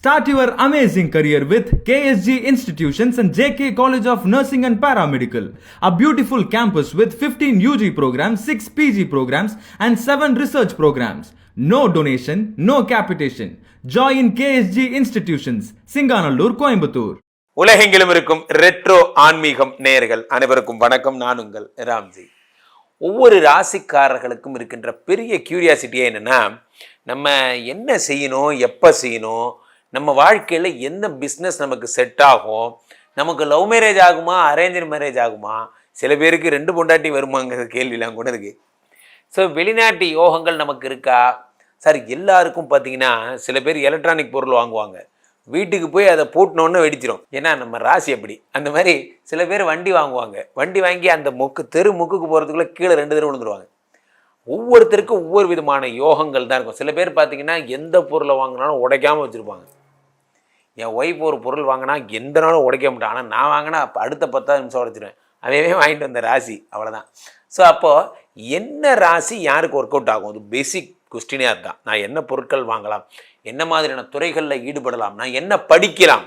Start your amazing career with KSG Institutions and JK College of Nursing and Paramedical, a beautiful campus with 15 UG programs, 6 PG programs, and 7 research programs. No donation, no capitation. Join KSG Institutions, Singanallur, Coimbatore. உலகெங்கிலும் இருக்கும் retro ஆன்மீகம் நேயர்கள் அனைவருக்கும் வணக்கம் நான் உங்கள் ராம்ஜி ஒவ்வொரு ராசிக்காரர்களுக்கும் இருக்கின்ற பெரிய கியூரியாசிட்டியே என்னென்னா நம்ம என்ன செய்யணும் எப்போ செய்யணும் நம்ம வாழ்க்கையில் எந்த பிஸ்னஸ் நமக்கு செட் ஆகும்? நமக்கு லவ் மேரேஜ் ஆகுமா? அரேஞ்ச் மேரேஜ் ஆகுமா? சில பேருக்கு ரெண்டு பொண்டாட்டி வருமாங்கிற கேள்விலாம் கூட இருக்குது ஸோ வெளிநாட்டு யோகங்கள் நமக்கு இருக்கா? சார் எல்லாருக்கும் பார்த்தீங்கன்னா சில பேர் எலக்ட்ரானிக் பொருள் வாங்குவாங்க. வீட்டுக்கு போய் அதை பூட்டினோன்னு வெடிச்சிரும். ஏன்னா நம்ம ராசி அப்படி. அந்த மாதிரி சில பேர் வண்டி வாங்குவாங்க. வண்டி வாங்கி அந்த முக்கு தெரு முக்குக்கு போகிறதுக்குள்ளே கீழே ரெண்டு தடவை விழுந்துருவாங்க. ஒவ்வொருத்தருக்கும் ஒவ்வொரு விதமான யோகங்கள் தான் இருக்கும். சில பேர் பார்த்தீங்கன்னா எந்த பொருளை வாங்கினாலும் உடைக்காமல் வச்சுருப்பாங்க. என் ஒய்ஃப் ஒரு பொருள் வாங்கினா எந்த நாளும் உடைக்க மாட்டான். ஆனால் நான் வாங்கினா அப்போ அடுத்த பத்தாவது நிமிஷம் உடைச்சிருவேன். அவவே வாங்கிட்டு வந்த ராசி அவ்வளோதான் ஸோ அப்போது என்ன ராசி யாருக்கு ஒர்க் அவுட் ஆகும்? அது பேசிக் கொஸ்டினே அதுதான் நான் என்ன பொருட்கள் வாங்கலாம்? என்ன மாதிரியான துறைகளில் ஈடுபடலாம்? நான் என்ன படிக்கலாம்?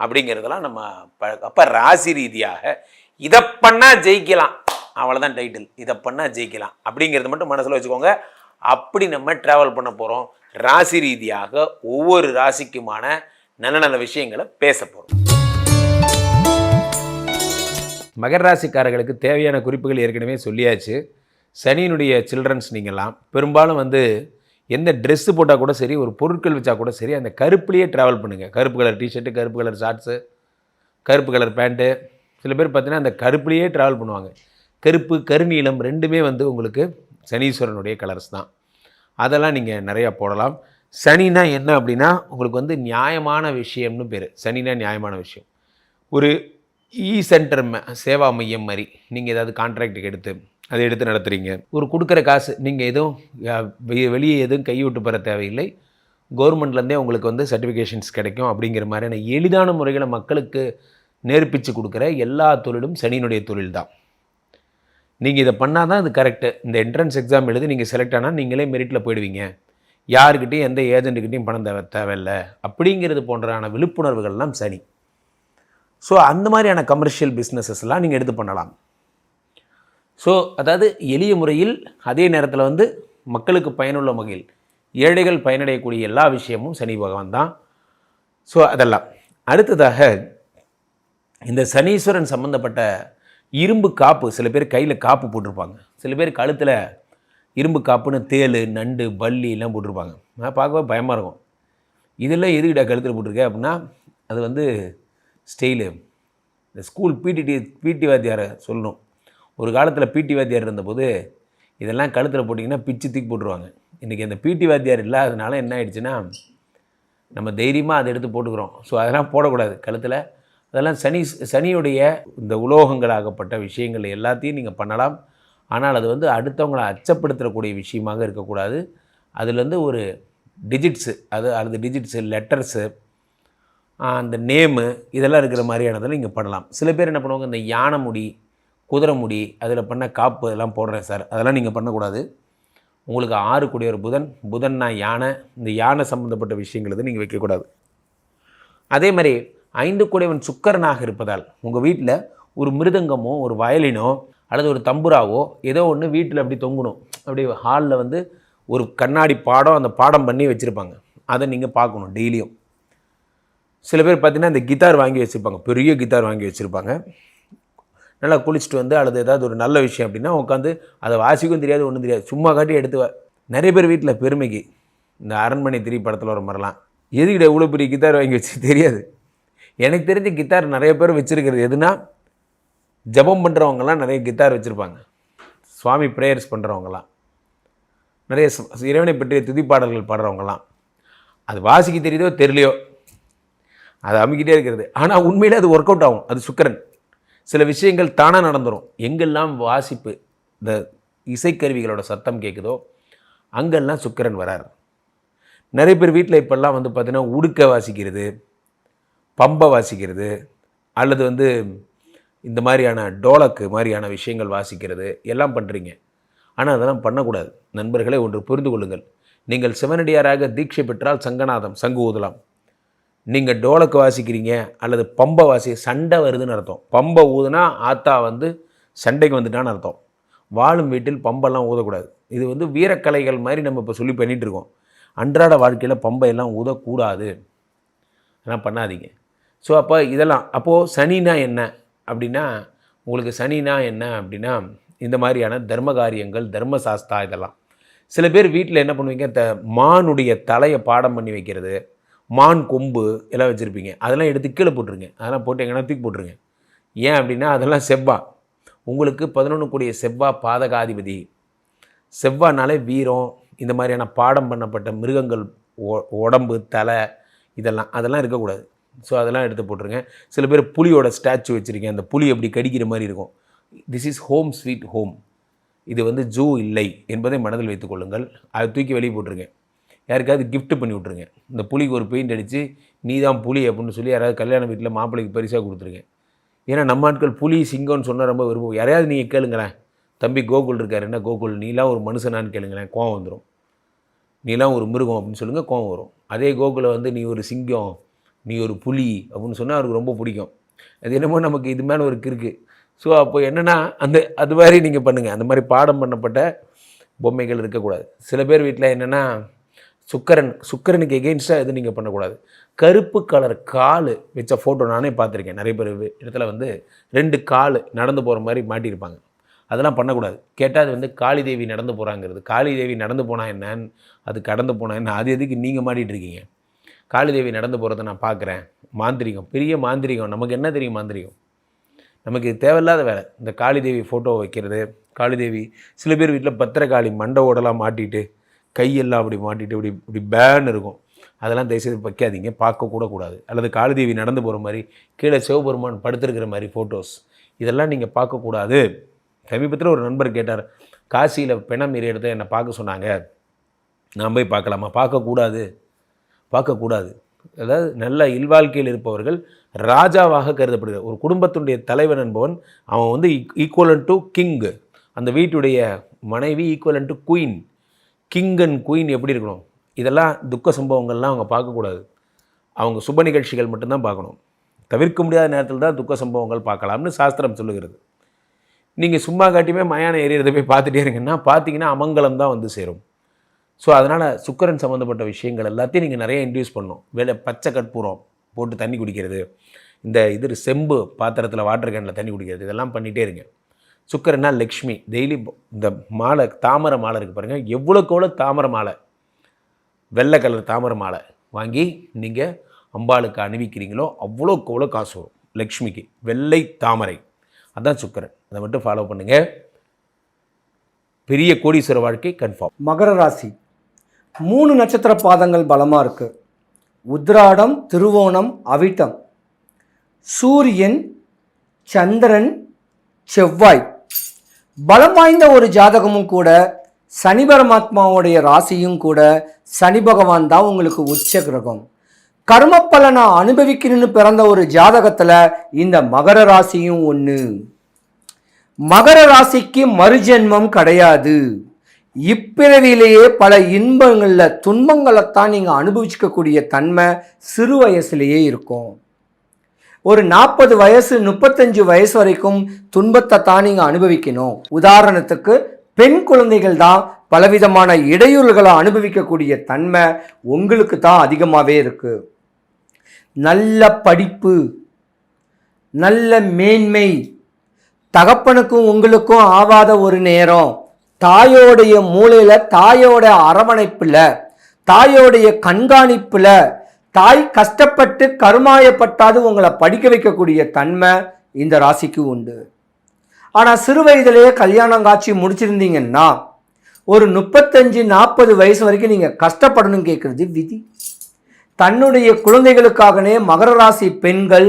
அப்படிங்கிறதெல்லாம் நம்ம ப அப்போ ராசி ரீதியாக இதை பண்ணால் ஜெயிக்கலாம். அவ்வளோதான் டைட்டில் இதை பண்ணால் ஜெயிக்கலாம். அப்படிங்கிறது மட்டும் மனசில் வச்சுக்கோங்க. அப்படி நம்ம ட்ராவல் பண்ண போகிறோம் ராசி ரீதியாக ஒவ்வொரு ராசிக்குமான நல்ல நல்ல விஷயங்களை பேச போகிறோம் மகர ராசிக்காரர்களுக்கு தேவையான குறிப்புகள் ஏற்கனவே சொல்லியாச்சு. சனியினுடைய சில்ட்ரன்ஸ் நீங்களாம் பெரும்பாலும் வந்து எந்த ட்ரெஸ்ஸு போட்டால் கூட சரி ஒரு பொருட்கள் வச்சா கூட சரி அந்த கருப்புலேயே ட்ராவல் பண்ணுங்கள் கருப்பு கலர் டிஷர்ட்டு கருப்பு கலர் ஷார்ட்ஸு கருப்பு கலர் பேண்ட்டு சில பேர் பார்த்தீங்கன்னா அந்த கருப்புலேயே ட்ராவல் பண்ணுவாங்க. கருப்பு கருநீளம் ரெண்டுமே வந்து உங்களுக்கு சனீஸ்வரனுடைய கலர்ஸ் தான். அதெல்லாம் நீங்கள் நிறையா போடலாம். சனினா என்ன அப்படின்னா உங்களுக்கு வந்து நியாயமான விஷயம்னு பேர். சனினா நியாயமான விஷயம். ஒரு இ சென்டர் சேவா மையம் மாதிரி நீங்கள் ஏதாவது கான்ட்ராக்டுக்கு எடுத்து அதை எடுத்து நடத்துகிறீங்க ஒரு கொடுக்குற காசு நீங்கள் எதுவும் வெ- வெளியே எதுவும் கைவிட்டு போகிற பெற தேவையில்லை. கவர்மெண்ட்லேருந்தே உங்களுக்கு வந்து சர்டிஃபிகேஷன்ஸ் கிடைக்கும் அப்படிங்கிற மாதிரியான எளிதான முறைகளை மக்களுக்கு நேர்ப்பிச்சு கொடுக்குற எல்லா தொழிலும் சனியினுடைய தொழில் தான். நீங்கள் இதை பண்ணால் தான் இது கரெக்டு இந்த என்ட்ரன்ஸ் எக்ஸாம் எழுதி நீங்கள் செலக்ட் ஆனால் நீங்களே மெரிட்டில் போயிடுவீங்க. யாருக்கிட்டையும் எந்த ஏஜென்ட்டுக்கிட்டையும் பணம் தேவை தேவையில்லை. அப்படிங்கிறது போன்றான விழிப்புணர்வுகள்லாம் சனி ஸோ அந்த மாதிரியான கமர்ஷியல் பிஸ்னஸஸ்லாம் நீங்கள் எடுத்து பண்ணலாம். ஸோ அதாவது எளிய முறையில் அதே நேரத்தில் வந்து மக்களுக்கு பயனுள்ள வகையில் ஏழைகள் பயனடையக்கூடிய எல்லா விஷயமும் சனி பகவான் தான். ஸோ அதெல்லாம். அடுத்ததாக இந்த சனீஸ்வரன் சம்மந்தப்பட்ட இரும்பு காப்பு சில பேர் கையில் காப்பு போட்டிருப்பாங்க. சில பேர் கழுத்தில் இரும்பு காப்புன்னு தேள் நண்டு பல்லி எல்லாம் போட்டிருப்பாங்க. நான் பார்க்கவே பயமாக இருக்கும். இதெல்லாம் எதுக்கிட்ட கழுத்தில் போட்டிருக்கேன் அப்படின்னா அது வந்து ஸ்டெயிலு இந்த ஸ்கூல் பிடி பிடி வாத்தியாரை சொல்லணும். ஒரு காலத்தில் பிடி வாத்தியார் இருந்தபோது இதெல்லாம் கழுத்தில் போட்டிங்கன்னா பிச்சு தூக்கி போட்டுருவாங்க. இன்றைக்கி அந்த பிடி வாத்தியார் இல்லாததுனால என்ன ஆயிடுச்சுன்னா நம்ம தைரியமாக அதை எடுத்து போட்டுக்கிறோம். ஸோ அதெல்லாம் போடக்கூடாது. கழுத்தில் அதெல்லாம் சனி சனியுடைய இந்த உலோகங்களாகப்பட்ட விஷயங்கள் எல்லாத்தையும் நீங்கள் பண்ணலாம். ஆனால் அது வந்து அடுத்தவங்களை அச்சப்படுத்தக்கூடிய விஷயமாக இருக்கக்கூடாது. அதுலேருந்து ஒரு டிஜிட்ஸு அது அது டிஜிட்ஸு லெட்டர்ஸு அந்த நேமு இதெல்லாம் இருக்கிற மாதிரியானதெல்லாம் நீங்கள் பண்ணலாம். சில பேர் என்ன பண்ணுவாங்க இந்த யானை முடி குதிரை முடி அதில் பண்ண காப்பு இதெல்லாம் போடுறேன் சார். அதெல்லாம் நீங்கள் பண்ணக்கூடாது. உங்களுக்கு ஆறு கூடிய ஒரு புதன் புதன்னா யானை இந்த யானை சம்மந்தப்பட்ட விஷயங்கள் நீங்கள் வைக்கக்கூடாது. அதே மாதிரி ஐந்து கூடையவன் சுக்கரனாக இருப்பதால் உங்கள் வீட்டில் ஒரு மிருதங்கமோ ஒரு வயலினோ அல்லது ஒரு தம்புராவோ ஏதோ ஒன்று வீட்டில் அப்படி தொங்கணும். அப்படி ஹாலில் வந்து ஒரு கண்ணாடி பாடம் அந்த பாடம் பண்ணி வச்சுருப்பாங்க. அதை நீங்கள் பார்க்கணும் டெய்லியும். சில பேர் பார்த்திங்கன்னா இந்த கிட்டார் வாங்கி வச்சுருப்பாங்க. பெரிய கிட்டார் வாங்கி வச்சுருப்பாங்க. நல்லா குளிச்சுட்டு வந்து அல்லது ஏதாவது ஒரு நல்ல விஷயம் அப்படின்னா உட்காந்து அதை வாசிக்கும் தெரியாது ஒன்றும் தெரியாது. சும்மா காட்டி எடுத்து நிறைய பேர் வீட்டில் பெருமைக்கு. இந்த அரண்மனை திரி படத்தில் வர மாதிரிலாம். எதுக்கிட்ட இவ்வளோ பெரிய கித்தார் வாங்கி வச்சு தெரியாது. எனக்கு தெரிஞ்ச கித்தார் நிறைய பேர் வச்சுருக்கிறது எதுனா ஜெபம் பண்ணுறவங்கலாம் நிறைய கித்தார் வச்சுருப்பாங்க. சுவாமி ப்ரேயர்ஸ் பண்ணுறவங்களாம் நிறைய இறைவனை பற்றிய துதிப்பாடல்கள் பாடுறவங்கலாம். அது வாசிக்க தெரியுதோ தெரியலையோ? அது அமுக்கிட்டே இருக்கிறது. ஆனால் உண்மையிலே அது ஒர்க் அவுட் ஆகும். அது சுக்கிரன். சில விஷயங்கள் தானாக நடந்துடும் எங்கெல்லாம் வாசிப்பு இந்த இசைக்கருவிகளோட சத்தம் கேட்குதோ அங்கெல்லாம் சுக்கிரன் வரார். நிறைய பேர் வீட்டில் இப்போல்லாம் வந்து பார்த்திங்கன்னா உடுக்க வாசிக்கிறது பம்பை வாசிக்கிறது அல்லது வந்து இந்த மாதிரியான டோலக்கு மாதிரியான விஷயங்கள் வாசிக்கிறது எல்லாம் பண்ணுறீங்க ஆனால் அதெல்லாம் பண்ணக்கூடாது. நண்பர்களே ஒன்று புரிந்து கொள்ளுங்கள். நீங்கள் சிவனடியாராக தீட்சை பெற்றால் சங்கநாதம் சங்கு ஊதலாம். நீங்கள் டோலக்கு வாசிக்கிறீங்க அல்லது பம்பை வாசி சண்டை வருதுன்னு அர்த்தம். பம்பை ஊதுனா ஆத்தா வந்து சண்டைக்கு வந்துட்டான்னு அர்த்தம். வாழும் வீட்டில் பம்பெல்லாம் ஊதக்கூடாது. இது வந்து வீரக்கலைகள் மாதிரி நம்ம இப்போ சொல்லி பண்ணிகிட்ருக்கோம் இருக்கோம். அன்றாட வாழ்க்கையில் பம்பை எல்லாம் ஊதக்கூடாது. அதெல்லாம் பண்ணாதீங்க. ஸோ அப்போ இதெல்லாம் அப்போது சனினா என்ன? அப்படின்னா உங்களுக்கு சனினா என்ன? அப்படின்னா இந்த மாதிரியான தர்ம காரியங்கள் தர்ம சாஸ்தா இதெல்லாம். சில பேர் வீட்டில் என்ன பண்ணுவீங்க? த மானுடைய தலையை பாடம் பண்ணி வைக்கிறது மான் கொம்பு எல்லாம் வச்சுருப்பீங்க. அதெல்லாம் எடுத்து கீழே போட்டுருங்க. அதெல்லாம் போட்டு எங்கன்னா தூக்கி போட்டுருங்க. ஏன் அப்படின்னா அதெல்லாம் செவ்வா. உங்களுக்கு பதினொன்று கூடிய செவ்வா பாதகாதிபதி. செவ்வானாலே வீரம் இந்த மாதிரியான பாடம் பண்ணப்பட்ட மிருகங்கள் உடம்பு தலை இதெல்லாம் அதெல்லாம் இருக்கக்கூடாது. ஸோ அதெல்லாம் எடுத்து போட்டிருங்க. சில பேர் புலியோட ஸ்டாச்சு வச்சுருக்கேன். அந்த புலி அப்படி கடிக்கிற மாதிரி இருக்கும். This is home sweet home இது வந்து ஜூ இல்லை என்பதை மனதில் வைத்துக்கொள்ளுங்கள் அதை தூக்கி வெளியே போட்டுருங்க. யாருக்காவது கிஃப்ட்டு பண்ணி விட்ருங்க இந்த புலிக்கு ஒரு பெயிண்ட் அடித்து நீ தான் புலி அப்படின்னு சொல்லி யாராவது கல்யாண வீட்டில் மாப்பிள்ளைக்கு பரிசாக கொடுத்துருங்க. ஏன்னா நம்ம ஆட்கள் புலி சிங்கம்னு சொன்னால் ரொம்ப விரும்புவோம் யாரையாவது நீங்கள் கேளுங்களேன். தம்பி கோகுல் இருக்கார் என்ன கோகுல்? நீலாம் ஒரு மனுஷனான்னு கேளுங்களேன். கோவம் வந்துடும் நீலாம் ஒரு மிருகம் அப்படின்னு சொல்லுங்கள் கோவம் வரும். அதே கோகுலை வந்து நீ ஒரு சிங்கம். நீ ஒரு புலி அப்படின்னு சொன்னால் அவருக்கு ரொம்ப பிடிக்கும். அது என்னமோ நமக்கு இது மேலே ஒரு கிறுக்கு. ஸோ அப்போ என்னென்னா அந்த அது மாதிரி நீங்கள் பண்ணுங்கள் அந்த மாதிரி பாடம் பண்ணப்பட்ட பொம்மைகள் இருக்கக்கூடாது. சில பேர் வீட்டில் என்னென்னா சுக்கரன் சுக்கரனுக்கு எகெயின்ஸ்டாக எதுவும் நீங்கள் பண்ணக்கூடாது. கருப்பு கலர் கால் வச்ச ஃபோட்டோ நானே பார்த்துருக்கேன். நிறைய பேர் இடத்துல வந்து ரெண்டு கால் நடந்து போகிற மாதிரி மாட்டியிருப்பாங்க. அதெல்லாம் பண்ணக்கூடாது. கேட்டால் அது வந்து காளி தேவி நடந்து போகிறாங்கிறது காளி தேவி நடந்து போனால் என்னன்னு அது கடந்து போனால் என்ன அது எதுக்கு நீங்கள் மாட்டிகிட்டு இருக்கீங்க? காளிதேவி நடந்து போகிறத நான் பார்க்குறேன். மாந்திரிகம் பெரிய மாந்திரிகம். நமக்கு என்ன தெரியும் மாந்திரிகம்? நமக்கு தேவையில்லாத வேலை. இந்த காளிதேவி ஃபோட்டோ வைக்கிறது. காளிதேவி சில பேர் வீட்டில் பத்திரகாளி மண்டை ஓடலாம் மாட்டிட்டு கையெல்லாம் அப்படி மாட்டிட்டு இப்படி இப்படி பேன் இருக்கும். அதெல்லாம் தயவுசெய்து வைக்காதீங்க. பார்க்கக்கூட கூடாது. அல்லது காளிதேவி நடந்து போகிற மாதிரி கீழே சிவபெருமான் படுத்திருக்கிற மாதிரி ஃபோட்டோஸ் இதெல்லாம் நீங்கள் பார்க்கக்கூடாது சமீபத்தில் ஒரு நண்பர் கேட்டார் காசியில் பிணம் ஏறி இடத்த என்னை பார்க்க சொன்னாங்க. நான் போய் பார்க்கலாமா? பார்க்கக்கூடாது பார்க்கக்கூடாது. அதாவது நல்ல இல்வாழ்க்கையில் இருப்பவர்கள் ராஜாவாக கருதப்படுகிறார். ஒரு குடும்பத்தினுடைய தலைவன் என்பவன் அவன் வந்து ஈக்குவலன் டு கிங்கு அந்த வீட்டுடைய மனைவி equivalent to queen king and queen எப்படி இருக்கணும்? இதெல்லாம் துக்க சம்பவங்கள்லாம் அவங்க பார்க்கக்கூடாது. அவங்க சுப நிகழ்ச்சிகள் மட்டும்தான் பார்க்கணும். தவிர்க்க முடியாத நேரத்தில் தான் துக்க சம்பவங்கள் பார்க்கலாம்னு சாஸ்திரம் சொல்லுகிறது. நீங்கள் சும்மா காட்டியுமே மயான ஏறியதை போய் பார்த்துட்டே இருங்கன்னா பார்த்தீங்கன்னா அமங்கலம் தான் வந்து சேரும். ஸோ அதனால் சுக்கரன் சம்மந்தப்பட்ட விஷயங்கள் எல்லாத்தையும் நீங்கள் நிறைய இன்ட்யூஸ் பண்ணணும். வேலை பச்சை கற்பூரம் போட்டு தண்ணி குடிக்கிறது இந்த இது செம்பு பாத்திரத்தில் வாட்டர் கேனில் தண்ணி குடிக்கிறது இதெல்லாம் பண்ணிகிட்டே இருங்க. சுக்கரன்னா லக்ஷ்மி. டெய்லி இந்த மாலை தாமரை மாலை இருக்குது பாருங்கள் எவ்வளோக்கு எவ்வளோ தாமரை மாலை? வெள்ளை கலர் தாமரை மாலை வாங்கி நீங்கள் அம்பாளுக்கு அணிவிக்கிறீங்களோ அவ்வளோக்கு அவ்வளோ காசு வரும் லக்ஷ்மிக்கு. வெள்ளை தாமரை. அதான் சுக்கரன். அதை மட்டும் ஃபாலோ பண்ணுங்கள் பெரிய கோடீஸ்வர வாழ்க்கை கன்ஃபார்ம் மகர ராசி. மூணு நட்சத்திர பாதங்கள் பலமாக இருக்குது உத்ராடம் திருவோணம் அவிட்டம். சூரியன் சந்திரன் செவ்வாய். பலம் வாய்ந்த ஒரு ஜாதகமும் கூட சனி பரமாத்மாவுடைய ராசியும் கூட சனி பகவான் தான் உங்களுக்கு உச்ச கிரகம். கர்ம பலனை அனுபவிக்கணும்னு பிறந்த ஒரு ஜாதகத்தில் இந்த மகர ராசியும் ஒன்று மகர ராசிக்கு மறுஜென்மம் கிடையாது. இப்பிறவிலேயே பல இன்பங்களில் துன்பங்களைத்தான் நீங்கள் அனுபவிச்சிக்கக்கூடிய தன்மை சிறு வயசுலேயே இருக்கும். ஒரு நாற்பது வயசு முப்பத்தஞ்சு வயசு வரைக்கும் துன்பத்தை தான் நீங்கள் அனுபவிக்கணும். உதாரணத்துக்கு பெண் குழந்தைகள் தான் பலவிதமான இடையூறுகளை அனுபவிக்கக்கூடிய தன்மை உங்களுக்கு தான் அதிகமாகவே இருக்குது நல்ல படிப்பு நல்ல மேன்மை தகப்பனுக்கும் உங்களுக்கும் ஆவாத ஒரு நேரம். தாயோடைய மூளையில தாயோட அரவணைப்புல தாயோடைய கண்காணிப்புல தாய் கஷ்டப்பட்டு கருமாயப்பட்டாது உங்களை படிக்க வைக்கக்கூடிய தன்மை இந்த ராசிக்கு உண்டு. ஆனால் சிறு வயதிலேயே கல்யாணம் காட்சி முடிச்சிருந்தீங்கன்னா ஒரு முப்பத்தஞ்சு நாற்பது வயசு வரைக்கும் நீங்கள் கஷ்டப்படணும் கேட்குறது விதி. தன்னுடைய குழந்தைகளுக்காகனே மகர ராசி பெண்கள்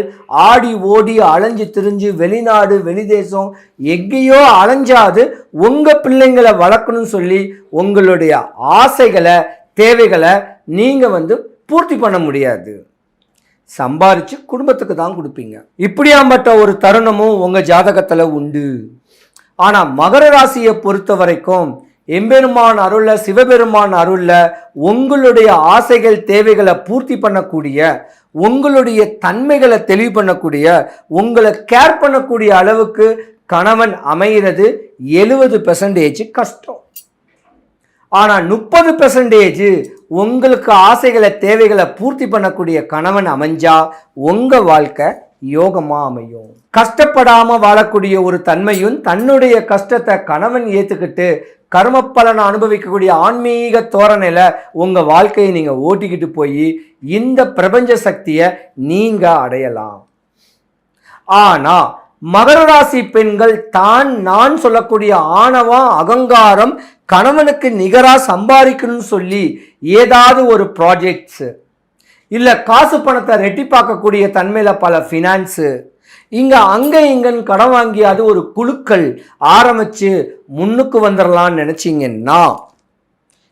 ஆடி ஓடி அலைஞ்சு திரிஞ்சு வெளிநாடு வெளிதேசம் எங்கேயோ அலைஞ்சாது உங்கள் பிள்ளைங்களை வளர்க்கணும்னு சொல்லி உங்களுடைய ஆசைகளை தேவைகளை நீங்கள் வந்து பூர்த்தி பண்ண முடியாது. சம்பாரித்து குடும்பத்துக்கு தான் கொடுப்பீங்க. இப்படியாம்பட்ட ஒரு தருணமும் உங்கள் ஜாதகத்தில் உண்டு. ஆனால் மகர ராசியை பொறுத்த வரைக்கும் எம்பெருமான் அருள சிவபெருமான் அருள உங்களுடைய ஆசைகள் தேவைகளை பூர்த்தி பண்ணக்கூடிய உங்களுடைய தன்மைகளை தெளிவு பண்ணக்கூடிய உங்களை கேர் பண்ணக்கூடிய அளவுக்கு கணவன் அமைகிறது எழுபது பெர்சன்டேஜ் கஷ்டம். ஆனால் முப்பது பெர்சன்டேஜ் உங்களுக்கு ஆசைகளை தேவைகளை பூர்த்தி பண்ணக்கூடிய கணவன் அமைஞ்சா உங்கள் வாழ்க்கை யோகமாக அமையும். கஷ்டப்படாமல் வாழக்கூடிய ஒரு தன்மையும் தன்னுடைய கஷ்டத்தை கணவன் ஏற்றுக்கிட்டு கர்ம பலனை அனுபவிக்கக்கூடிய ஆன்மீக தோரணையில் உங்கள் வாழ்க்கையை நீங்கள் ஓட்டிக்கிட்டு போய் இந்த பிரபஞ்ச சக்தியை நீங்கள் அடையலாம். ஆனால் மகர ராசி பெண்கள் தான் நான் சொல்லக்கூடிய ஆணவம் அகங்காரம் கணவனுக்கு நிகராக சம்பாதிக்கணும்னு சொல்லி ஏதாவது ஒரு ப்ராஜெக்ட்ஸு இல்லை காசு பணத்தை ரெட்டிப்பாக்கக்கூடிய தன்மையில் பல ஃபினான்ஸு இங்கே அங்கே இங்கன்னு கடன் வாங்கி அது ஒரு குழுக்கள் ஆரம்பிச்சு முன்னுக்கு வந்துடலான்னு நினச்சிங்கன்னா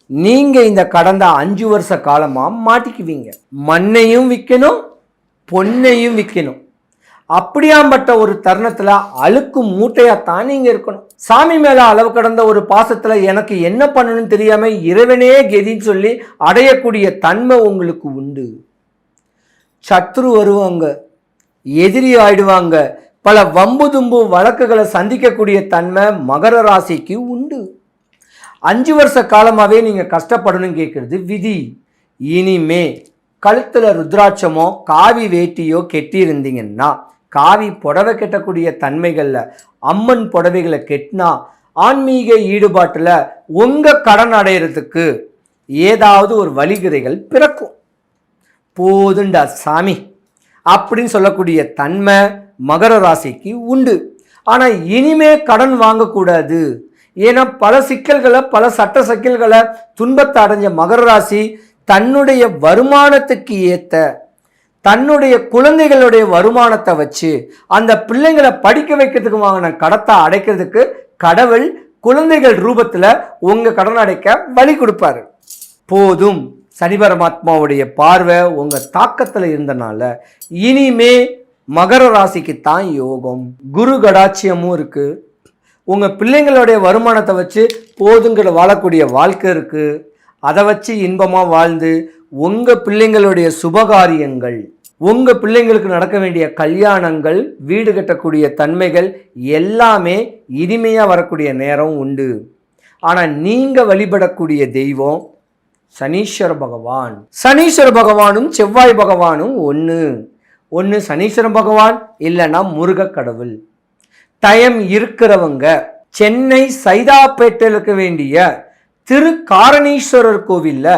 நீங்கள் இந்த கடந்த அஞ்சு வருஷ காலமாக மாட்டிக்குவீங்க. மண்ணையும் விற்கணும் பொன்னையும் விற்கணும் அப்படியாம்பட்ட ஒரு தருணத்தில் அழுக்கு மூட்டையாத்தான் நீங்கள் இருக்கணும். சாமி மேலே அளவு கடந்த ஒரு பாசத்தில் எனக்கு என்ன பண்ணணும்னு தெரியாமல் இறைவனே கெதின்னு சொல்லி அடையக்கூடிய தன்மை உங்களுக்கு உண்டு. சத்ரு வருவாங்க எதிரி ஆயிடுவாங்க. பல வம்பு தும்பு வழக்குகளை சந்திக்கக்கூடிய தன்மை மகர ராசிக்கு உண்டு. அஞ்சு வருஷ காலமாகவே நீங்கள் கஷ்டப்படணும் கேட்குறது விதி. இனிமே கழுத்தில் ருத்ராட்சமோ காவி வேட்டியோ கெட்டியிருந்தீங்கன்னா காவி புடவை கெட்டக்கூடிய தன்மைகளில் அம்மன் புடவைகளை கெட்டினா ஆன்மீக ஈடுபாட்டில் உங்கள் கடன் அடையிறதுக்கு ஏதாவது ஒரு வழிகிறைகள் பிறக்கும். போதுண்டா சாமி. அப்படின்னு சொல்லக்கூடிய தன்மை மகர ராசிக்கு உண்டு. ஆனால் இனிமே கடன் வாங்கக்கூடாது. ஏன்னா பல சிக்கல்களை பல சட்ட சிக்கல்களை துன்பத்தை அடைஞ்ச மகர ராசி தன்னுடைய வருமானத்துக்கு ஏற்ற தன்னுடைய குழந்தைகளுடைய வருமானத்தை வச்சு அந்த பிள்ளைங்களை படிக்க வைக்கிறதுக்கு வாங்கின கடத்தை அடைக்கிறதுக்கு கடவுள் குழந்தைகள் ரூபத்தில் உங்கள் கடன் அடைக்க வழி கொடுப்பாரு. போதும். சனி பரமாத்மாவுடைய பார்வை உங்கள் தாக்கத்தில் இருந்தனால இனிமே மகர ராசிக்கு தான் யோகம். குரு கடாட்சியமும் இருக்குது உங்கள் பிள்ளைங்களுடைய வருமானத்தை வச்சு போதுங்கிற வாழக்கூடிய வாழ்க்கை இருக்குது அதை வச்சு இன்பமாக வாழ்ந்து உங்கள் பிள்ளைங்களுடைய சுபகாரியங்கள் உங்கள் பிள்ளைங்களுக்கு நடக்க வேண்டிய கல்யாணங்கள் வீடு கட்டக்கூடிய தன்மைகள் எல்லாமே இனிமையாக வரக்கூடிய நேரம் உண்டு. ஆனால் நீங்கள் வழிபடக்கூடிய தெய்வம் சனீஸ்வர பகவான். சனீஸ்வர பகவானும் செவ்வாய் பகவானும் ஒன்று ஒன்று சனீஸ்வர பகவான் இல்லைன்னா முருக கடவுள். டயம் இருக்கிறவங்க சென்னை சைதாப்பேட்டையில் இருக்க வேண்டிய திரு காரணீஸ்வரர் கோவிலில்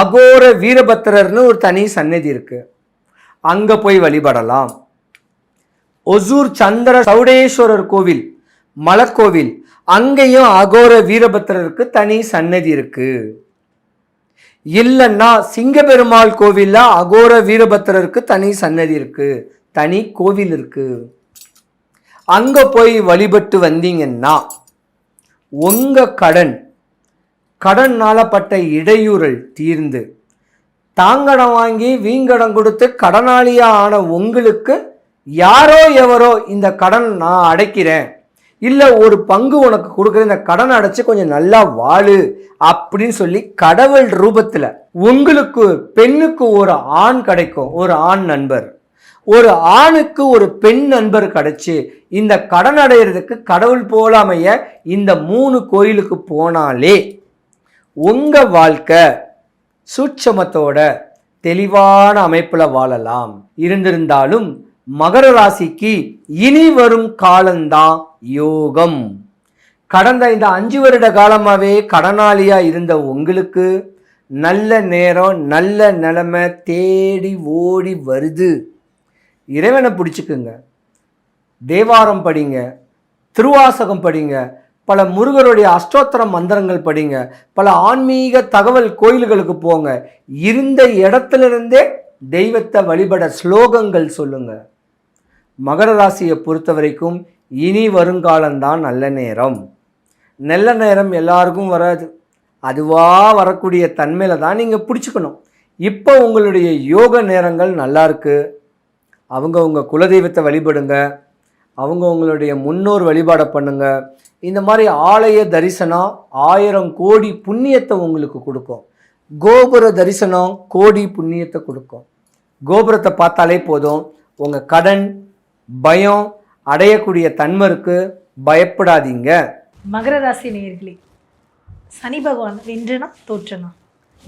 அகோர வீரபத்திரர்னு ஒரு தனி சன்னதி இருக்கு. அங்கே போய் வழிபடலாம். ஒசூர் சந்திர சௌடேஸ்வரர் கோவில் மலக்கோவில் அங்கேயும் அகோர வீரபத்திரருக்கு தனி சன்னதி இருக்குது இல்லைன்னா சிங்கபெருமாள் கோவிலில் அகோர வீரபத்திரருக்கு தனி சன்னதி இருக்கு. தனி கோவில் இருக்குது அங்கே போய் வழிபட்டு வந்தீங்கன்னா உங்கள் கடன் கடன்னால பட்ட இடையூறல் தீர்ந்து தாங்கடம் வாங்கி வீங்கடம் கொடுத்து கடனாளியாக ஆன உங்களுக்கு யாரோ எவரோ இந்த கடன் நான் அடைக்கிறேன். இல்லை ஒரு பங்கு உனக்கு கொடுக்குற இந்த கடன் அடைச்சு கொஞ்சம் நல்லா வாழு அப்படின்னு சொல்லி கடவுள் ரூபத்தில் உங்களுக்கு பெண்ணுக்கு ஒரு ஆண் கிடைக்கும் ஒரு ஆண் நண்பர். ஒரு ஆணுக்கு ஒரு பெண் நண்பர் கிடைச்சி இந்த கடன் அடையிறதுக்கு கடவுள் போலாமைய இந்த மூணு கோயிலுக்கு போனாலே உங்கள் வாழ்க்கை சூட்சமத்தோட தெளிவான அமைப்பில் வாழலாம். இருந்திருந்தாலும் மகர ராசிக்கு இனி வரும் காலந்தான் யோகம். கடந்த இந்த அஞ்சு வருட காலமாகவே கடனாளியா இருந்த உங்களுக்கு நல்ல நேரம் நல்ல நிலைமை தேடி ஓடி வருது. இறைவனை பிடிச்சிக்குங்க. தேவாரம் படிங்க திருவாசகம் படிங்க பல முருகருடைய அஷ்டோத்திர மந்திரங்கள் படிங்க பல ஆன்மீக தகவல் கோயில்களுக்கு போங்க. இருந்த இடத்துல இருந்தே தெய்வத்தை வழிபட ஸ்லோகங்கள் சொல்லுங்கள் மகர ராசியை பொறுத்த வரைக்கும் இனி வருங்காலம்தான் நல்ல நேரம். நல்ல நேரம் எல்லாருக்கும் வராது. அதுவாக வரக்கூடிய தன்மையில் தான் நீங்கள் பிடிச்சிக்கணும். இப்போ உங்களுடைய யோக நேரங்கள் நல்லா இருக்குது அவங்க உங்கள் குலதெய்வத்தை வழிபடுங்க. அவங்கவுங்களுடைய முன்னோர் வழிபாடை பண்ணுங்க. இந்த மாதிரி ஆலய தரிசனம் ஆயிரம் கோடி புண்ணியத்தை உங்களுக்கு கொடுக்கும். கோபுர தரிசனம் கோடி புண்ணியத்தை கொடுக்கும். கோபுரத்தை பார்த்தாலே போதும். உங்கள் கடன் பயம் அடையக்கூடிய தன்மை இருக்கு பயப்படாதீங்க. மகர ராசி நேயர்களே சனி பகவான் வென்றனா தோற்றனா?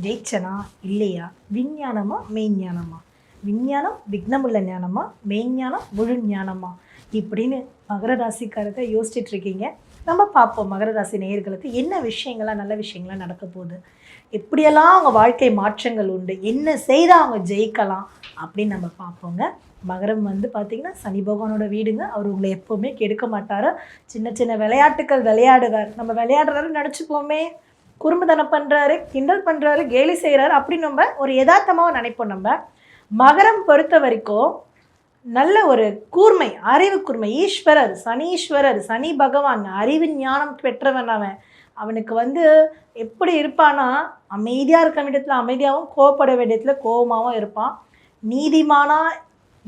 ஜெயிச்சனா? இல்லையா? விஞ்ஞானமா மெய்ஞானமா? விஞ்ஞானம் விக்னமுள்ள ஞானமா மெய்ஞானம் முழு ஞானமா இப்படின்னு மகர ராசிக்காரங்க யோசிச்சுட்டு இருக்கீங்க நம்ம பார்ப்போம் மகர ராசி நேயர்களுக்கு என்ன விஷயங்கள்லாம் நல்ல விஷயங்கள்லாம் நடக்க போகுது? எப்படியெல்லாம் அவங்க வாழ்க்கை மாற்றங்கள் உண்டு? என்ன செய்தால் அவங்க ஜெயிக்கலாம்? அப்படின்னு நம்ம பார்ப்போங்க. மகரம் வந்து பார்த்திங்கன்னா சனி பகவானோட வீடுங்க. அவர் உங்களை எப்போவுமே கெடுக்க மாட்டார். சின்ன சின்ன விளையாட்டுக்கள் விளையாடுவார். நம்ம விளையாடுறாரு நினச்சிப்போமே குறும்புதனம் பண்ணுறாரு கிண்டல் பண்ணுறாரு கேலி செய்கிறாரு அப்படின்னு நம்ம ஒரு யதார்த்தமாக நினைப்போம் நம்ம. மகரம் பொறுத்த வரைக்கும் நல்ல ஒரு கூர்மை அறிவு கூர்மை. ஈஸ்வரர் சனீஸ்வரர் சனி பகவான் அறிவு ஞானம் பெற்றவன் அவன். அவனுக்கு வந்து எப்படி இருப்பானா அமைதியாக இருக்க வேண்டியத்தில் அமைதியாகவும் கோவப்பட வேண்டியத்தில் கோபமாகவும் இருப்பான். நீதிமானாக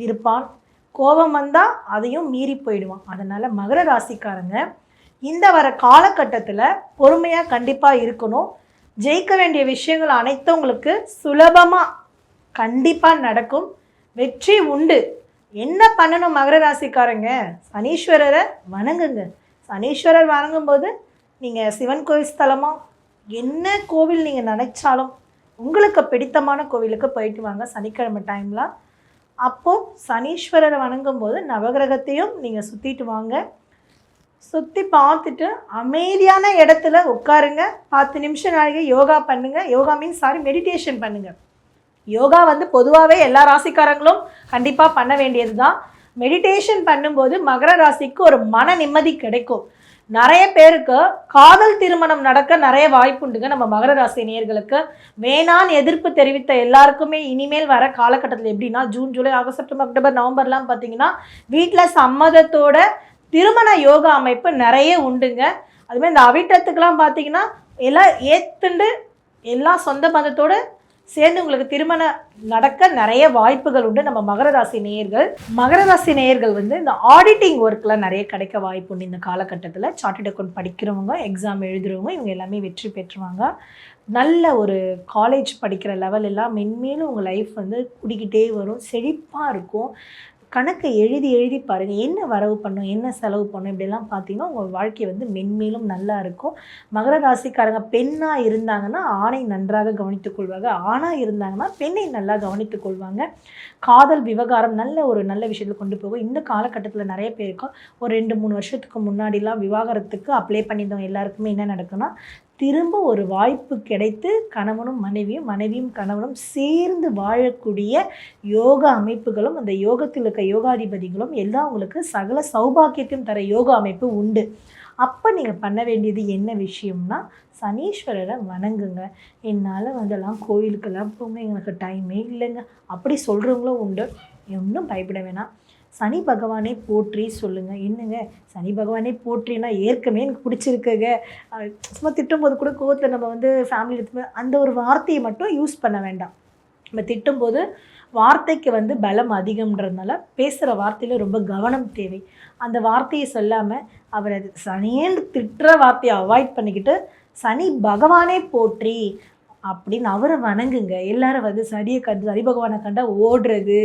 இருப்பான். கோபம் வந்தால் அதையும் மீறி போயிடுவான். அதனால் மகர ராசிக்காரங்க இந்த வர காலகட்டத்தில் பொறுமையாக கண்டிப்பாக இருக்கணும். ஜெயிக்க வேண்டிய விஷயங்கள் அனைத்தும் உங்களுக்கு சுலபமாக கண்டிப்பாக நடக்கும். வெற்றி உண்டு. என்ன பண்ணணும் மகர ராசிக்காரங்க? சனீஸ்வரரை வணங்குங்க. சனீஸ்வரர் வணங்கும்போது நீங்கள் சிவன் கோவில் ஸ்தலமாக என்ன கோவில் நீங்கள் நினைச்சாலும் உங்களுக்கு பிடித்தமான கோவிலுக்கு போயிட்டு வாங்க. சனிக்கிழமை டைமில் அப்போது சனீஸ்வரரை வணங்கும்போது நவகிரகத்தையும் நீங்கள் சுற்றிட்டு வாங்க. சுற்றி பார்த்துட்டு அமைதியான இடத்துல உட்காருங்க. பத்து நிமிஷம் நாளைக்கு யோகா பண்ணுங்கள் யோகா மீன்ஸ் சாரி மெடிடேஷன் பண்ணுங்கள் யோகா வந்து பொதுவாகவே எல்லா ராசிக்காரங்களும் கண்டிப்பாக பண்ண வேண்டியது தான் மெடிடேஷன் பண்ணும்போது மகர ராசிக்கு ஒரு மன நிம்மதி கிடைக்கும். நிறைய பேருக்கு காதல் திருமணம் நடக்க நிறைய வாய்ப்புண்டுங்க நம்ம மகர ராசி நேர்களுக்கு வேணான்னு எதிர்ப்பு தெரிவித்த எல்லாருக்குமே இனிமேல் வர காலகட்டத்தில் எப்படின்னா June July August September October நவம்பர்லாம் பார்த்தீங்கன்னா வீட்டில் சம்மதத்தோட திருமண யோகா அமைப்பு நிறைய உண்டுங்க. அதுமாதிரி இந்த அவிட்டத்துக்கெல்லாம் பார்த்தீங்கன்னா எல்லாம் ஏத்துண்டு எல்லா சொந்த மதத்தோட சேர்ந்து உங்களுக்கு திருமணம் நடக்க நிறைய வாய்ப்புகள் உண்டு. நம்ம மகர ராசி நேயர்கள். மகர ராசி நேயர்கள் வந்து இந்த ஆடிட்டிங் ஒர்க்கில் நிறைய கிடைக்க வாய்ப்பு உண்டு இந்த காலகட்டத்தில். சார்ட்டட் அக்கௌண்ட் படிக்கிறவங்க எக்ஸாம் எழுதுறவங்க இவங்க எல்லாமே வெற்றி பெற்றுவாங்க. நல்ல ஒரு காலேஜ் படிக்கிற லெவல் எல்லாம் மென்மேலும் உங்கள் லைஃப் வந்து கூடிக்கிட்டே வரும். செழிப்பாக இருக்கும். கணக்கை எழுதி எழுதி பாருங்கள் என்ன வரவு பண்ணும்? என்ன செலவு பண்ணும்? இப்படிலாம் பார்த்தீங்கன்னா உங்கள் வாழ்க்கை வந்து மென்மேலும் நல்லா இருக்கும். மகர ராசிக்காரங்க பெண்ணாக இருந்தாங்கன்னா ஆணை நன்றாக கவனித்துக் கொள்வாங்க. ஆணாக இருந்தாங்கன்னா பெண்ணை நல்லா கவனித்துக் கொள்வாங்க. காதல் விவகாரம் நல்ல ஒரு நல்ல விஷயத்தில் கொண்டு போகும். இந்த காலகட்டத்தில் நிறைய பேருக்கும் ஒரு ரெண்டு மூணு வருஷத்துக்கு முன்னாடிலாம் விவாகரத்துக்கு அப்ளை பண்ணியிருந்தவங்க எல்லாருக்குமே என்ன நடக்குன்னா திரும்ப ஒரு வாய்ப்பு கிடைத்து கணவனும் மனைவியும் மனைவியும் கணவனும் சேர்ந்து வாழக்கூடிய யோகா அமைப்புகளும் அந்த யோகத்தில் இருக்க யோகாதிபதிகளும் எல்லாம் உங்களுக்கு சகல சௌபாக்கியத்தையும் தர யோகா அமைப்பு உண்டு. அப்போ நீங்கள் பண்ண வேண்டியது என்ன விஷயம்னா சனீஸ்வரரை வணங்குங்க. என்னால் வந்தெல்லாம் கோயிலுக்கெல்லாம் போங்க எனக்கு டைமே இல்லைங்க. அப்படி சொல்கிறவங்களும் உண்டு. ஒன்றும் பயப்பட வேணாம். சனி பகவானே போற்றி சொல்லுங்க. என்னங்க? சனி பகவானே போற்றினா ஏற்கனவே எனக்கு பிடிச்சிருக்குங்க. சும்மா திட்டும்போது கூட கோவத்தில் நம்ம வந்து ஃபேமிலி அந்த ஒரு வார்த்தையை மட்டும் யூஸ் பண்ண வேண்டாம். நம்ம திட்டும்போது வார்த்தைக்கு வந்து பலம் அதிகம்ன்றதுனால பேசுகிற வார்த்தையில் ரொம்ப கவனம் தேவை. அந்த வார்த்தையை சொல்லாமல் அவர் அது சனியேன்னு திட்டுற வார்த்தையை அவாய்ட் பண்ணிக்கிட்டு சனி பகவானே போற்றி அப்படின்னு அவரை வணங்குங்க. எல்லாரும் வந்து சனியை கண்டு சனி பகவானை கண்டா ஓடுறது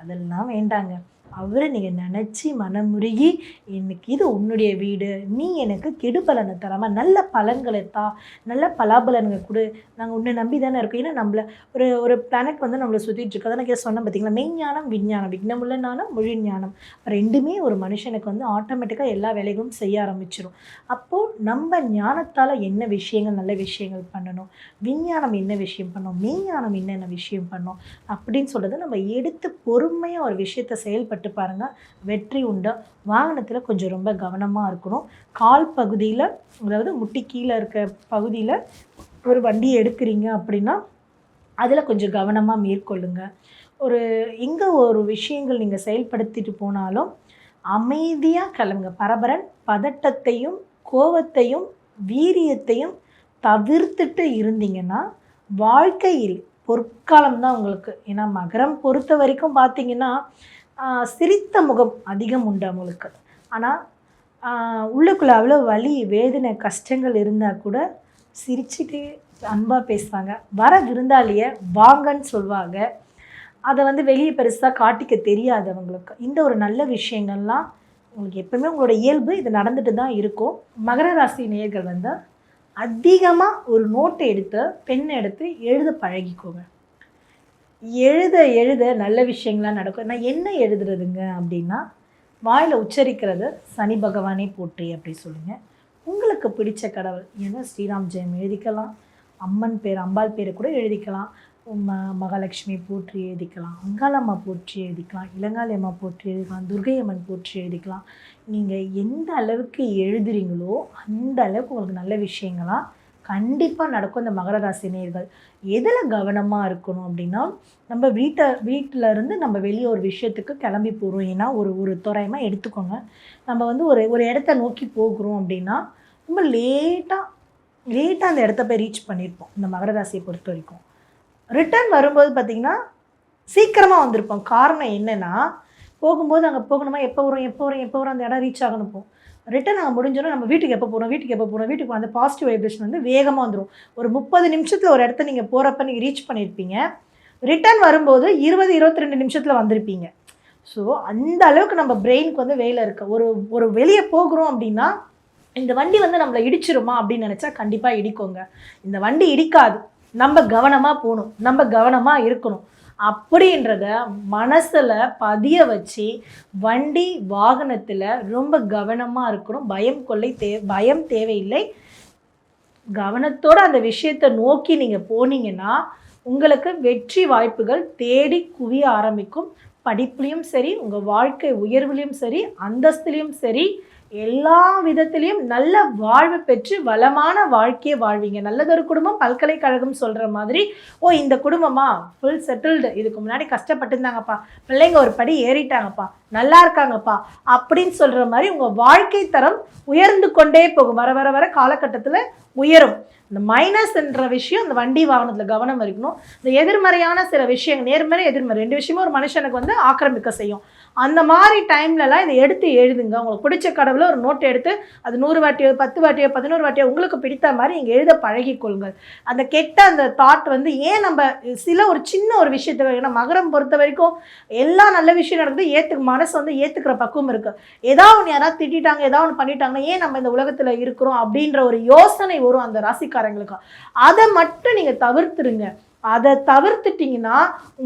அதெல்லாம் வேண்டாங்க. அவரை நீங்கள் நினச்சி மனமுருகி இன்னைக்கு இது உன்னுடைய வீடு. நீ எனக்கு கெடு பலனை தராமல் நல்ல பலன்களை தா. நல்ல பலாபலன்கள் கொடு. நாங்கள் உன்னை நம்பி தானே இருக்கோம். ஏன்னா நம்மள ஒரு ஒரு பிளானட் வந்து நம்மளை சுற்றிட்டு இருக்கு. அதான் நான் சொன்னேன் பார்த்தீங்களா மெய்ஞானம் விஞ்ஞானம் விக்னமுள்ள ஞானம். மொழி ஞானம். ரெண்டுமே ஒரு மனுஷனுக்கு வந்து ஆட்டோமேட்டிக்காக எல்லா வேலைகளும் செய்ய ஆரம்பிச்சிடும் அப்போது நம்ம ஞானத்தால் என்ன விஷயங்கள் நல்ல விஷயங்கள் பண்ணணும்? விஞ்ஞானம் என்ன விஷயம் பண்ணணும்? மெய்ஞானம் என்னென்ன விஷயம் பண்ணணும்? அப்படின்னு சொல்கிறது நம்ம எடுத்து பொறுமையாக ஒரு விஷயத்தை செயல்பட்டு பாருங்கள் வெற்றி உண்டு. வாகனத்தில் கொஞ்சம் ரொம்ப கவனமாக இருக்கணும். கால் பகுதியில் அதாவது முட்டி கீழே இருக்க பகுதியில் ஒரு வண்டியை எடுக்கிறீங்க அப்படின்னா அதில் கொஞ்சம் கவனமாக மேற்கொள்ளுங்க. ஒரு எங்கே ஒரு விஷயங்கள் நீங்கள் செயல்படுத்திட்டு போனாலும் அமைதியாக கிளம்புங்க பரபரன் பதட்டத்தையும் கோபத்தையும் வீரியத்தையும் தவிர்த்துட்டு இருந்தீங்கன்னா வாழ்க்கையில் பொற்காலம் தான் உங்களுக்கு. ஏன்னா மகரம் பொறுத்த வரைக்கும் பார்த்தீங்கன்னா சிரித்த முகம் அதிகம் உண்டு அவங்களுக்கு. ஆனால் உள்ளுக்குள்ளே அவ்வளோ வலி வேதனை கஷ்டங்கள் இருந்தால் கூட சிரிச்சுட்டே அன்பாக பேசுவாங்க. வர விருந்தாளியை வாங்கன்னு சொல்லுவாங்க அதை வந்து வெளியே பெருசாக காட்டிக்க தெரியாது அவங்களுக்கு. இந்த ஒரு நல்ல விஷயங்கள்லாம் உங்களுக்கு எப்பவுமே உங்களோட இயல்பு இது நடந்துட்டு தான் இருக்கும். மகர ராசி நேயர்கள் வந்து அதிகமாக ஒரு நோட்டை எடுத்து பெண்ணை எடுத்து எழுத பழகிக்கோங்க. எழுத எழுத நல்ல விஷயங்கள்லாம் நடக்கும். நான் என்ன எழுதுறதுங்க அப்படின்னா வாயில் உச்சரிக்கிறது சனி பகவானே போற்றி அப்படி சொல்லுங்க. உங்களுக்கு பிடிச்ச கடவுள் ஏன்னா ஸ்ரீராம் ஜெயம் எழுதிக்கலாம். அம்மன் பேர் அம்பாள் பேரை கூட எழுதிக்கலாம். ம மகாலட்சுமி போற்றி எழுதிக்கலாம். அங்காளம்மா போற்றி எழுதிக்கலாம். இளங்காளி அம்மா போற்றி எழுதிக்கலாம். துர்கை அம்மன் போற்றி எழுதிக்கலாம். நீங்கள் எந்த அளவுக்கு எழுதுறீங்களோ அந்த அளவுக்கு உங்களுக்கு நல்ல விஷயங்களாம் கண்டிப்பாக நடக்கும். இந்த மகர ராசி எதில் கவனமாக இருக்கணும் அப்படின்னா நம்ம வீட்டை வீட்டில் இருந்து நம்ம வெளியே ஒரு விஷயத்துக்கு கிளம்பி போகிறோம் ஏன்னா ஒரு ஒரு துறையமாக எடுத்துக்கோங்க. நம்ம வந்து ஒரு ஒரு இடத்த நோக்கி போகிறோம் அப்படின்னா ரொம்ப லேட்டாக லேட்டாக அந்த இடத்த போய் ரீச் பண்ணியிருப்போம். இந்த மகர ராசியை பொறுத்த வரைக்கும். ரிட்டர்ன் வரும்போது பார்த்திங்கன்னா சீக்கிரமாக வந்திருப்போம். காரணம் என்னென்னா போகும்போது அங்கே போகணுமா? எப்போ வரும்? எப்போ வரும்? எப்போ வரும்? அந்த இடம் ரீச் ஆகணும் ரிட்டர்ன் ரிட்டன் அங்கே முடிஞ்சோன்னா நம்ம வீட்டுக்கு எப்போ போகிறோம் வீட்டுக்கு எப்போ போகிறோம் வீட்டுக்கு அந்த பாசிட்டிவ் வைப்ரேஷன் வந்து வேகமாக வந்துடும் ஒரு முப்பது நிமிஷத்தில் ஒரு இடத்த நீங்கள் போகிறப்ப நீங்கள் ரீச் பண்ணியிருப்பீங்க ரிட்டர்ன் வரும்போது இருபது இருபத்தி ரெண்டு நிமிஷத்தில் வந்திருப்பீங்க. ஸோ அந்த அளவுக்கு நம்ம பிரெயினுக்கு வந்து வேலை இருக்கு. ஒரு ஒரு வெளியே போகிறோம் அப்படின்னா இந்த வண்டி வந்து நம்மளை இடிச்சிருமா அப்படின்னு நினச்சா கண்டிப்பாக இடிக்கோங்க. இந்த வண்டி இடிக்காது. நம்ம கவனமாக போகணும். நம்ம கவனமாக இருக்கணும். அப்படின்றத மனசில் பதிய வச்சு வண்டி வாகனத்தில் ரொம்ப கவனமாக இருக்கணும். பயம் கொள்ளை தே பயம் தேவையில்லை. கவனத்தோடு அந்த விஷயத்தை நோக்கி நீங்கள் போனீங்கன்னா உங்களுக்கு வெற்றி வாய்ப்புகள் தேடி குவிய ஆரம்பிக்கும். படிப்புலேயும் சரி உங்கள் வாழ்க்கை உயர்வுலேயும் சரி அந்தஸ்துலேயும் சரி எல்லா விதத்திலையும் நல்ல வாழ்வு பெற்று வளமான வாழ்க்கையை வாழ்வீங்க. நல்லதொரு குடும்பம் பல்கலைக்கழகம் சொல்கிற மாதிரி ஓ இந்த குடும்பமா? ஃபுல் செட்டில்டு இதுக்கு முன்னாடி கஷ்டப்பட்டுருந்தாங்கப்பா. பிள்ளைங்க ஒரு படி ஏறிட்டாங்கப்பா. நல்லா இருக்காங்கப்பா. அப்படின்னு சொல்கிற மாதிரி உங்கள் வாழ்க்கை தரம் உயர்ந்து கொண்டே போகும். வர வர வர காலகட்டத்தில் உயரும். இந்த மைனஸ்ன்ற விஷயம் இந்த வண்டி வாகனத்தில் கவனம் இருக்கணும். இந்த எதிர்மறையான சில விஷயங்கள் நேர்மறை எதிர்மறை ரெண்டு விஷயமும் ஒரு மனுஷனுக்கு வந்து ஆக்கிரமிக்க செய்யும். அந்த மாதிரி டைம்லலாம் இதை எடுத்து எழுதுங்க. உங்களுக்கு பிடிச்ச கடவுளை ஒரு நோட்டை எடுத்து அது நூறு வாட்டியோ பத்து வாட்டியோ பதினோரு வாட்டியோ உங்களுக்கு பிடித்த மாதிரி நீங்கள் எழுத பழகிக்கொள்ளுங்கள். அந்த கெட்ட அந்த தாட் வந்து ஏன் நம்ம சில ஒரு சின்ன ஒரு விஷயத்தை ஏன்னா மகரம் பொறுத்த வரைக்கும் எல்லா நல்ல விஷயம் நடக்குது ஏற்றுக்கு மனசு வந்து ஏற்றுக்கிற பக்குவம் இருக்குது ஏதாவது ஒன்று யாராவது திட்டாங்க ஏதாவது ஒன்று பண்ணிட்டாங்கன்னா ஏன் நம்ம இந்த உலகத்தில் இருக்கிறோம் அப்படின்ற ஒரு யோசனை வரும் அந்த ராசிக்காரங்களுக்கு அதை மட்டும் நீங்கள் தவிர்த்துருங்க. அதை தவிர்த்துட்டிங்கன்னா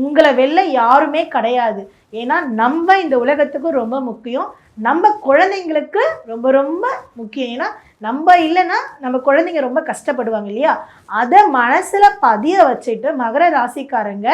உங்களை வெளில யாருமே கிடையாது. ஏன்னா நம்ம இந்த உலகத்துக்கு ரொம்ப முக்கியம். நம்ம குழந்தைங்களுக்கு ரொம்ப ரொம்ப முக்கியம். ஏன்னா நம்ம இல்லைன்னா நம்ம குழந்தைங்க ரொம்ப கஷ்டப்படுவாங்க இல்லையா? அதை மனசில் பதிய வச்சுட்டு மகர ராசிக்காரங்க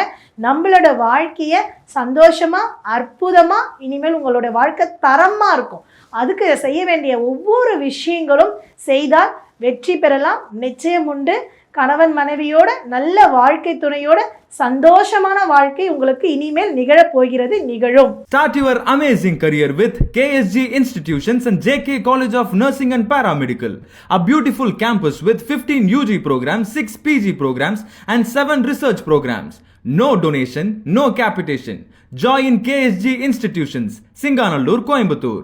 நம்மளோட வாழ்க்கையை சந்தோஷமாக அற்புதமாக இனிமேல் உங்களோட வாழ்க்கை தரமாக இருக்கும். அதுக்கு செய்ய வேண்டிய ஒவ்வொரு விஷயங்களும் செய்தால் வெற்றி பெறலாம் நிச்சயம் உண்டு கணவன் மனைவியோட நல்ல வாழ்க்கை துணையோட சந்தோஷமான வாழ்க்கை உங்களுக்கு இனிமேல் நிகழப் போகிறது நிகழும் start your amazing career with KSG institutions and J K college of nursing and paramedical a beautiful campus with fifteen UG programs six PG programs and seven research programs no donation no capitation join KSG institutions Singanallur Coimbatore